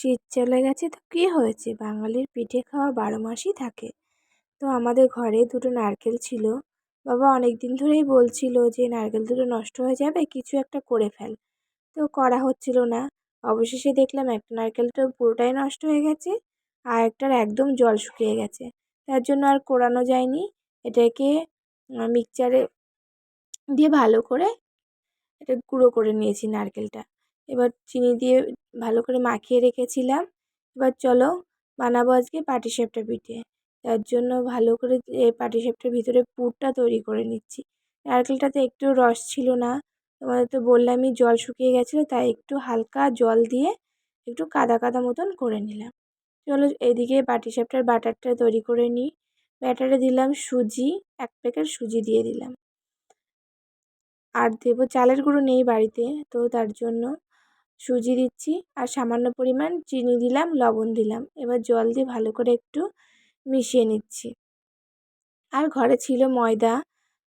শীত চলে গেছে তো কী হয়েছে? বাঙালির পিঠে খাওয়া বারো মাসই থাকে। তো আমাদের ঘরে দুটো নারকেল ছিল। বাবা অনেক দিন ধরেই বলছিল যে, নারকেল দুটো নষ্ট হয়ে যাবে, কিছু একটা করে ফেল। তো করা হচ্ছিল না। অবশেষে দেখলাম একটা নারকেলটা পুরোটাই নষ্ট হয়ে গেছে আর একটার একদম জল শুকিয়ে গেছে। তার জন্য আর কোরানো যায়নি। এটাকে মিক্সচারে দিয়ে ভালো করে এটা গুঁড়ো করে নিয়েছি নারকেলটা। এবার চিনি দিয়ে ভালো করে মাখিয়ে রেখেছিলাম। এবার চলো বানাবো আজকে পাটিসাপটা পিঠে। তার জন্য ভালো করে পাটিসাপটার ভিতরে পুরটা তৈরি করে নিচ্ছি। নারকেলটাতে একটু রস ছিল না। তোমাদের তো বললামই জল শুকিয়ে গেছিল, তাই একটু হালকা জল দিয়ে একটু কাদা কাদা মতন করে নিলাম। চলো এদিকে পাটিসাপটার বাটারটা তৈরি করে নিই। ব্যাটারে দিলাম সুজি, এক প্যাকেট সুজি দিয়ে দিলাম। আর দেবো চালের গুঁড়ো নেই বাড়িতে, তো তার জন্য সুজি দিচ্ছি আর সামান্য পরিমাণ চিনি দিলাম, লবণ দিলাম। এবার জল দিয়ে ভালো করে একটু মিশিয়ে নিচ্ছি। আর ঘরে ছিল ময়দা,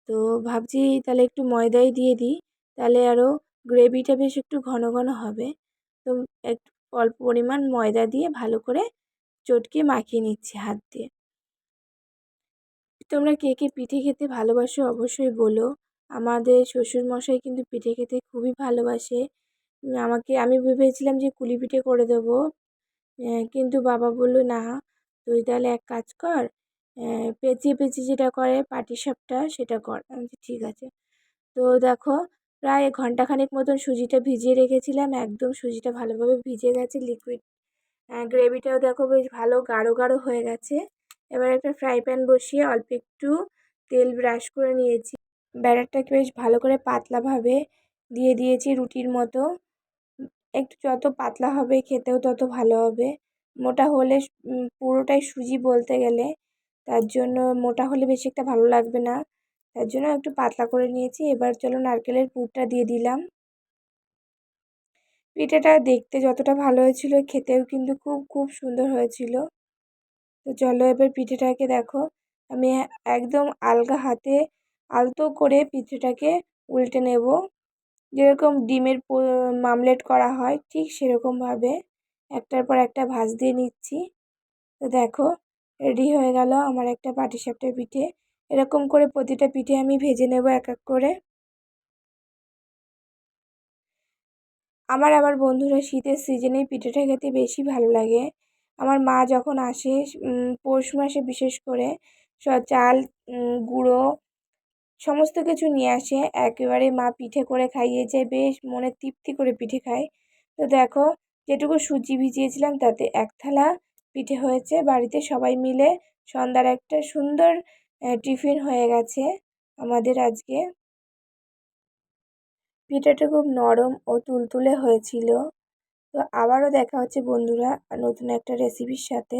তো ভাবছি তাহলে একটু ময়দাই দিয়ে দিই, তাহলে আরও গ্রেভিটা বেশ একটু ঘন ঘন হবে। তো একটু অল্প পরিমাণ ময়দা দিয়ে ভালো করে চটকে মাখিয়ে নিচ্ছি হাত দিয়ে। তোমরা কে কে পিঠে খেতে ভালোবাসো অবশ্যই বলো। আমাদের শ্বশুরমশাই কিন্তু পিঠে খেতে খুবই ভালোবাসে। আমাকে, আমি ভেবেছিলাম যে কুলি পিঠে করে দেবো। কিন্তু বাবা বলল, না, তুই তাহলে এক কাজ কর পেঁচিয়ে পেঁচিয়ে যেটা করে পাটিসাপটা সেটা কর। আমি ঠিক আছে। তো দেখো, প্রায় ঘন্টাখানেক মতন সুজিটা ভিজিয়ে রেখেছিলাম, একদম সুজিটা ভালোভাবে ভিজে গেছে লিকুইড গ্রেভিটাও দেখো বেশ ভালো, গাঢ় গাঢ় হয়ে গেছে। এবার একটা ফ্রাই প্যান বসিয়ে অল্প একটু তেল ব্রাশ করে নিয়েছি। ব্যাটারটাকে বেশ ভালো করে পাতলাভাবে দিয়ে দিয়েছি রুটির মতো। একটু যত পাতলা হবে খেতেও তত ভালো হবে। মোটা হলে পুরোটাই সুজি বলতে গেলে, তার জন্য মোটা হলে বেশি একটা ভালো লাগবে না। তার জন্য একটু পাতলা করে নিয়েছি। এবার চলো নারকেলের পুরটা দিয়ে দিলাম। পিঠাটা দেখতে যতটা ভালো হয়েছিল, খেতেও কিন্তু খুব খুব সুন্দর হয়েছিল। তো চলো এবার পিঠেটাকে দেখো। আমি একদম আলগা হাতে আলতো করে পিঠেটাকে উল্টে নেব। যেরকম ডিমের মামলেট করা হয়, ঠিক সেরকমভাবে একটার পর একটা ভাজ দিয়ে নিচ্ছি। তো দেখো, রেডি হয়ে গেল আমার একটা পাটিসাপটার পিঠে। এরকম করে প্রতিটা পিঠে আমি ভেজে নেব এক এক করে। আমার আবার বন্ধুরা শীতের সিজনে পিঠেটা খেতে বেশি ভালো লাগে। আমার মা যখন আসে পৌষ মাসে বিশেষ করে চাল গুঁড়ো সমস্ত কিছু নিয়ে আসে। একেবারে মা পিঠে করে খাইয়ে যায়, বেশ মনে তৃপ্তি করে পিঠে খায়। তো দেখো, যেটুকু সুজি ভিজিয়েছিলাম, তাতে এক থালা পিঠে হয়েছে। বাড়িতে সবাই মিলে সন্ধ্যার একটা সুন্দর টিফিন হয়ে গেছে আমাদের আজকে। পিঠাটা খুব নরম ও তুলতুলে হয়েছিল। তো আবারও দেখা হচ্ছে বন্ধুরা নতুন একটা রেসিপির সাথে।